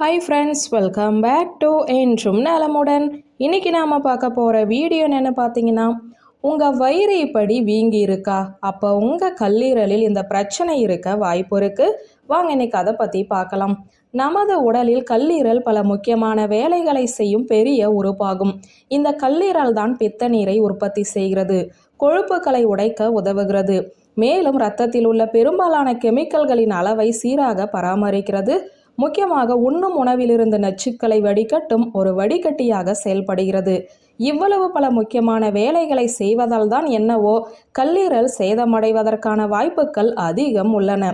Hi friends welcome back to என்றும் நலமுடன் இன்னைக்கு நாம் பார்க்க போகிற வீடியோ என்னென்னு பார்த்தீங்கன்னா உங்கள் வயிறு இப்படி வீங்கி இருக்கா? அப்போ உங்கள் கல்லீரலில் இந்த பிரச்சனை இருக்க வாய்ப்பு இருக்குது வாங்க இன்னைக்கு அதை பற்றி பார்க்கலாம். நமது உடலில் கல்லீரல் பல முக்கியமான வேலைகளை செய்யும் பெரிய உறுப்பாகும். இந்த கல்லீரல் தான் பித்த நீரை உற்பத்தி செய்கிறது. கொழுப்புகளை உடைக்க உதவுகிறது. மேலும் இரத்தத்தில் உள்ள பெரும்பாலான கெமிக்கல்களின் அளவை சீராக பராமரிக்கிறது. முக்கியமாக உண்ணும் உணவிலிருந்து நச்சுக்களை வடிகட்டும் ஒரு வடிகட்டியாக செயல்படுகிறது. இவ்வளவு பல முக்கியமான வேலைகளை செய்வதால் தான் என்னவோ கல்லீரல் சேதமடைவதற்கான வாய்ப்புகள் அதிகம் உள்ளன.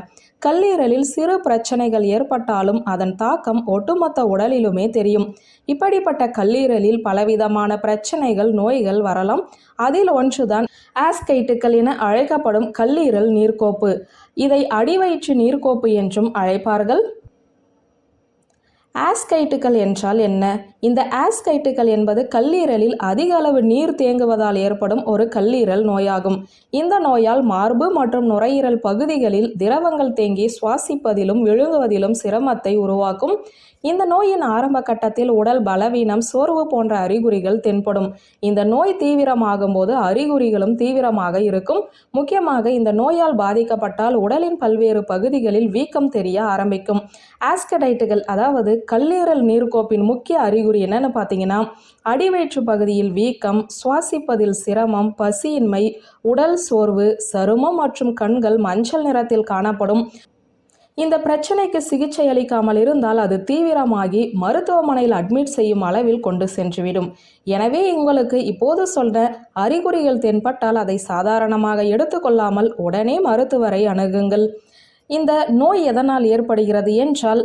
கல்லீரலில் சிறு பிரச்சனைகள் ஏற்பட்டாலும் அதன் தாக்கம் ஒட்டுமொத்த உடலிலுமே தெரியும். இப்படிப்பட்ட கல்லீரலில் பலவிதமான பிரச்சனைகள் நோய்கள் வரலாம். அதில் ஒன்றுதான் ஆஸ்கைட்டுகள் என அழைக்கப்படும் கல்லீரல் நீர்க்கோப்பு. இதை அடிவயிற்று நீர்க்கோப்பு என்றும் அழைப்பார்கள். ஆஸ்கைட்டுகள் என்றால் என்ன? இந்த ஆஸ்கைட்டுகள் என்பது கல்லீரலில் அதிக அளவு நீர் தேங்குவதால் ஏற்படும் ஒரு கல்லீரல் நோயாகும். இந்த நோயால் மார்பு மற்றும் நுரையீரல் பகுதிகளில் திரவங்கள் தேங்கி சுவாசிப்பதிலும் விழுங்குவதிலும் சிரமத்தை உருவாக்கும். இந்த நோயின் ஆரம்ப கட்டத்தில் உடல் பலவீனம் சோர்வு போன்ற அறிகுறிகள் தென்படும். இந்த நோய் தீவிரமாகும் போது அறிகுறிகளும் தீவிரமாக இருக்கும். முக்கியமாக இந்த நோயால் பாதிக்கப்பட்டால் உடலின் பல்வேறு பகுதிகளில் வீக்கம் தெரிய ஆரம்பிக்கும். ஆஸ்கடைட்டுகள் அதாவது கல்லீரல் நீர்க்கோப்பின் முக்கிய அறிகுறி என்னென்னு பார்த்தீங்கன்னா அடிவயிற்று பகுதியில் வீக்கம் சுவாசிப்பதில் சிரமம் பசியின்மை உடல் சோர்வு சருமம் மற்றும் கண்கள் மஞ்சள் நிறத்தில் காணப்படும். இந்த பிரச்சனைக்கு சிகிச்சை அளிக்காமல் இருந்தால் அது தீவிரமாகி மருத்துவமனையில் அட்மிட் செய்யும் அளவில் கொண்டு சென்றுவிடும். எனவே உங்களுக்கு இப்போது சொல்ற அறிகுறிகள் தென்பட்டால் அதை சாதாரணமாக எடுத்துக்கொள்ளாமல் உடனே மருத்துவரை அணுகுங்கள். இந்த நோய் எதனால் ஏற்படுகிறது என்றால்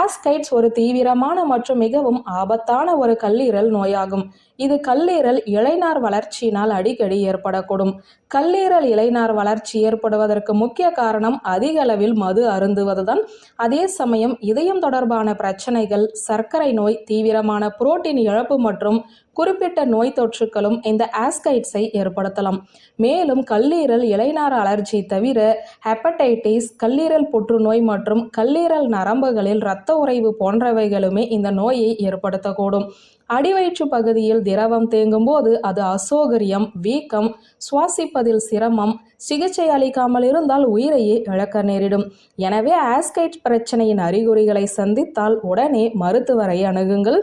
ஆஸ்கைட்ஸ் ஒரு தீவிரமான மற்றும் மிகவும் ஆபத்தான ஒரு கல்லீரல் நோயாகும். இது கல்லீரல் இளைநார் வளர்ச்சியினால் அடிக்கடி ஏற்படக்கூடும். கல்லீரல் இளைநார் வளர்ச்சி ஏற்படுவதற்கு முக்கிய காரணம் அதிக அளவில் மது அருந்துவதுதான். அதே சமயம் இதயம் தொடர்பான பிரச்சனைகள் சர்க்கரை நோய் தீவிரமான புரோட்டீன் இழப்பு மற்றும் குறிப்பிட்ட நோய் தொற்றுக்களும் இந்த ஆஸ்கைட்ஸை ஏற்படுத்தலாம். மேலும் கல்லீரல் இளைநார் அலர்ஜி தவிர ஹெப்படைட்டிஸ் கல்லீரல் புற்றுநோய் மற்றும் கல்லீரல் நரம்புகளில் இரத்த உறைவு போன்றவைகளுமே இந்த நோயை ஏற்படுத்தக்கூடும். அடிவயிற்று பகுதியில் திரவம் தேங்கும் போது அது அசௌகரியம் வீக்கம் சுவாசிப்பதில் சிரமம் சிகிச்சை அளிக்காமல் இருந்தால் உயிரையே இழக்க நேரிடும். எனவே ஆஸ்கைட் பிரச்சனையின் அறிகுறிகளை சந்தித்தால் உடனே மருத்துவரை அணுகுங்கள்.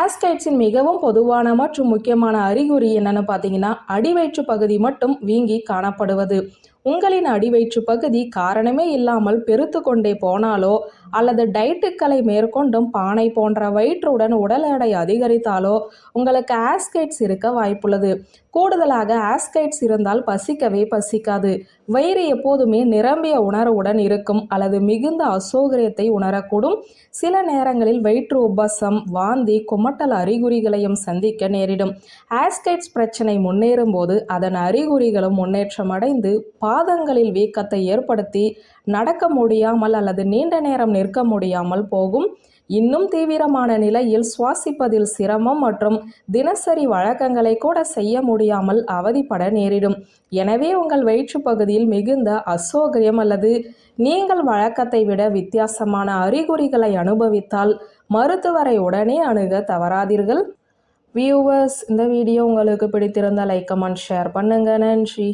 ஆஸ்கைட்ஸின் மிகவும் பொதுவான மற்றும் முக்கியமான அறிகுறி என்னன்னு பார்த்தீங்கன்னா அடிவயிற்று பகுதி மட்டும் வீங்கி காணப்படுவது. உங்களின் அடிவயிற்று பகுதி காரணமே இல்லாமல் பெருத்து கொண்டே போனாலோ அல்லது டயட்டுக்களை மேற்கொண்டும் பானை போன்ற வயிற்றுடன் உடல் எடை அதிகரித்தாலோ உங்களுக்கு ஆஸ்கைட்ஸ் இருக்க வாய்ப்புள்ளது. கூடுதலாக ஆஸ்கைட்ஸ் இருந்தால் பசிக்கவே பசிக்காது. வயிறு எப்போதுமே நிரம்பிய உணர்வுடன் இருக்கும் அல்லது மிகுந்த அசௌகரியத்தை உணரக்கூடும். சில நேரங்களில் வயிற்று உபசம் வாந்தி குமட்டல் அறிகுறிகளையும் சந்திக்க நேரிடும். ஆஸ்கைட்ஸ் பிரச்சனை முன்னேறும் போது அதன் அறிகுறிகளும் முன்னேற்றம் அடைந்து பாதங்களில் வீக்கத்தை ஏற்படுத்தி நடக்க முடியாமல் அல்லது நீண்ட நேரம் நிற்க முடியாமல் போகும். இன்னும் தீவிரமான நிலையில் சுவாசிப்பதில் சிரமம் மற்றும் தினசரி வழக்கங்களை கூட செய்ய முடியாமல் அவதிப்பட நேரிடும். எனவே உங்கள் வயிற்று பகுதியில் மிகுந்த அசௌகரியம் அல்லது நீங்கள் வழக்கத்தை விட வித்தியாசமான அறிகுறிகளை அனுபவித்தால் மருத்துவரை உடனே அணுக தவறாதீர்கள். வியூவர்ஸ் இந்த வீடியோ உங்களுக்கு பிடித்திருந்தால் லைக் கமெண்ட் ஷேர் பண்ணுங்கள் நன்றி.